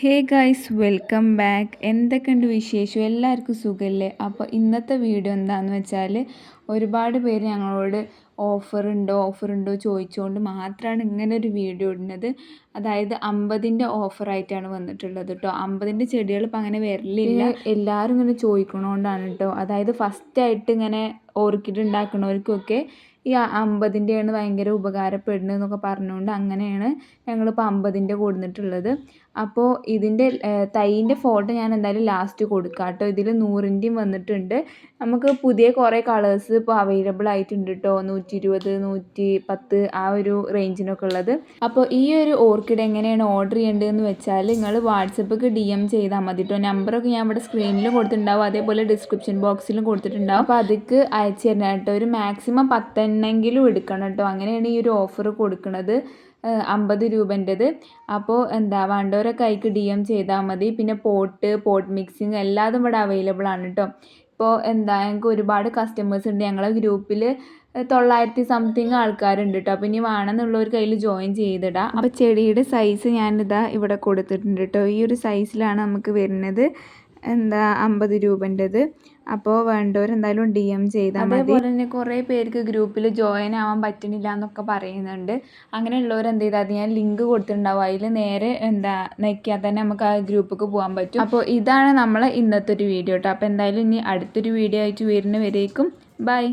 Hey guys welcome back. എന്തൊക്കെയുണ്ട് വിശേഷം? എല്ലാവർക്കും സുഖമല്ലേ അപ്പോൾ ഇന്നത്തെ വീഡിയോ എന്താണെന്ന് വെച്ചാൽ ഒരുപാട് പേര് ഞങ്ങളോട് ഓഫറുണ്ടോ ഓഫറുണ്ടോ ചോദിച്ചുകൊണ്ട് മാത്രമാണ് ഇങ്ങനെ ഒരു വീഡിയോ ഇടുന്നത്. അതായത് അമ്പതിന്റെ ഓഫറായിട്ടാണ് വന്നിട്ടുള്ളത് കേട്ടോ അമ്പതിന്റെ ചെടികൾ ഇപ്പം അങ്ങനെ വരലില്ല. എല്ലാവരും ഇങ്ങനെ ചോദിക്കണോണ്ടാണ് കേട്ടോ അതായത് ഫസ്റ്റായിട്ട് ഇങ്ങനെ ഓർക്കിഡ് ഉണ്ടാക്കണവർക്കൊക്കെ ഈ അമ്പതിന്റെയാണ് ഭയങ്കര ഉപകാരപ്പെടുന്നത് എന്നൊക്കെ പറഞ്ഞുകൊണ്ട് അങ്ങനെയാണ് ഞങ്ങളിപ്പോൾ അമ്പതിന്റെ കൊടുത്തിട്ടുള്ളത് അപ്പോൾ ഇതിന്റെ തൈന്റെ ഫോട്ടോ ഞാൻ എന്തായാലും ലാസ്റ്റ് കൊടുക്കാം. കേട്ടോ. ഇതിൽ നൂറിന്റെയും വന്നിട്ടുണ്ട്. നമുക്ക് പുതിയ കുറേ കളേഴ്സ് ഇപ്പോൾ അവൈലബിൾ ആയിട്ടുണ്ട് കേട്ടോ നൂറ്റി ഇരുപത് നൂറ്റി പത്ത് ആ ഒരു റേഞ്ചിനൊക്കെ ഉള്ളത്. അപ്പോൾ ഈ ഒരു ഓർക്കിഡ് എങ്ങനെയാണ് ഓർഡർ ചെയ്യേണ്ടതെന്ന് വെച്ചാൽ നിങ്ങൾ വാട്സപ്പിക്ക് ഡി എം ചെയ്താൽ മതി കേട്ടോ നമ്പറൊക്കെ ഞാൻ ഇവിടെ സ്ക്രീനിൽ കൊടുത്തിട്ടുണ്ടാവും. അതേപോലെ ഡിസ്ക്രിപ്ഷൻ ബോക്സിലും കൊടുത്തിട്ടുണ്ടാവും. അപ്പോൾ അതിക്ക് അയച്ചു തരണം കേട്ടോ ഒരു മാക്സിമം പത്തെണ്ണെങ്കിലും എടുക്കണം കേട്ടോ അങ്ങനെയാണ് ഈ ഒരു ഓഫർ കൊടുക്കുന്നത് അമ്പത് രൂപന്റെത്. അപ്പോൾ എന്താ വേണ്ടവരെ കൈക്ക് ഡി എം ചെയ്താൽ മതി. പിന്നെ പോട്ട് പോട്ട് മിക്സിങ് എല്ലാതും ഇവിടെ അവൈലബിൾ ആണ് കേട്ടോ ഇപ്പോൾ എന്താ ഞങ്ങൾക്ക് ഒരുപാട് കസ്റ്റമേഴ്സ് ഉണ്ട്. ഞങ്ങളെ ഗ്രൂപ്പിൽ തൊള്ളായിരത്തി സംതിങ് ആൾക്കാരുണ്ട് കേട്ടോ അപ്പോൾ ഇനി വേണമെന്നുള്ളവർ കയ്യിൽ ജോയിൻ ചെയ്തിടാം. അപ്പോൾ ചെടിയുടെ സൈസ് ഞാനിതാ ഇവിടെ കൊടുത്തിട്ടുണ്ട് കേട്ടോ ഈ ഒരു സൈസിലാണ് നമുക്ക് വരുന്നത്. എന്താ അമ്പത് രൂപന്റെത്. അപ്പോൾ വേണ്ടവർ എന്തായാലും ഡി എം ചെയ്താൽ മതി. അതേപോലെ തന്നെ കുറേ പേർക്ക് ഗ്രൂപ്പിൽ ജോയിൻ ആവാൻ പറ്റുന്നില്ല എന്നൊക്കെ പറയുന്നുണ്ട്. അങ്ങനെയുള്ളവർ എന്ത് ചെയ്താൽ ഞാൻ ലിങ്ക് കൊടുത്തിട്ടുണ്ടാവും. അതിൽ നേരെ എന്താ നയിക്കാൻ തന്നെ നമുക്ക് ആ ഗ്രൂപ്പിലേക്ക് പോകാൻ പറ്റും. അപ്പോൾ ഇതാണ് നമ്മൾ ഇന്നത്തെ ഒരു വീഡിയോ കേട്ടോ അപ്പോൾ എന്തായാലും ഇനി അടുത്തൊരു വീഡിയോ ആയിട്ട് വരുന്നവരേക്കും. ബൈ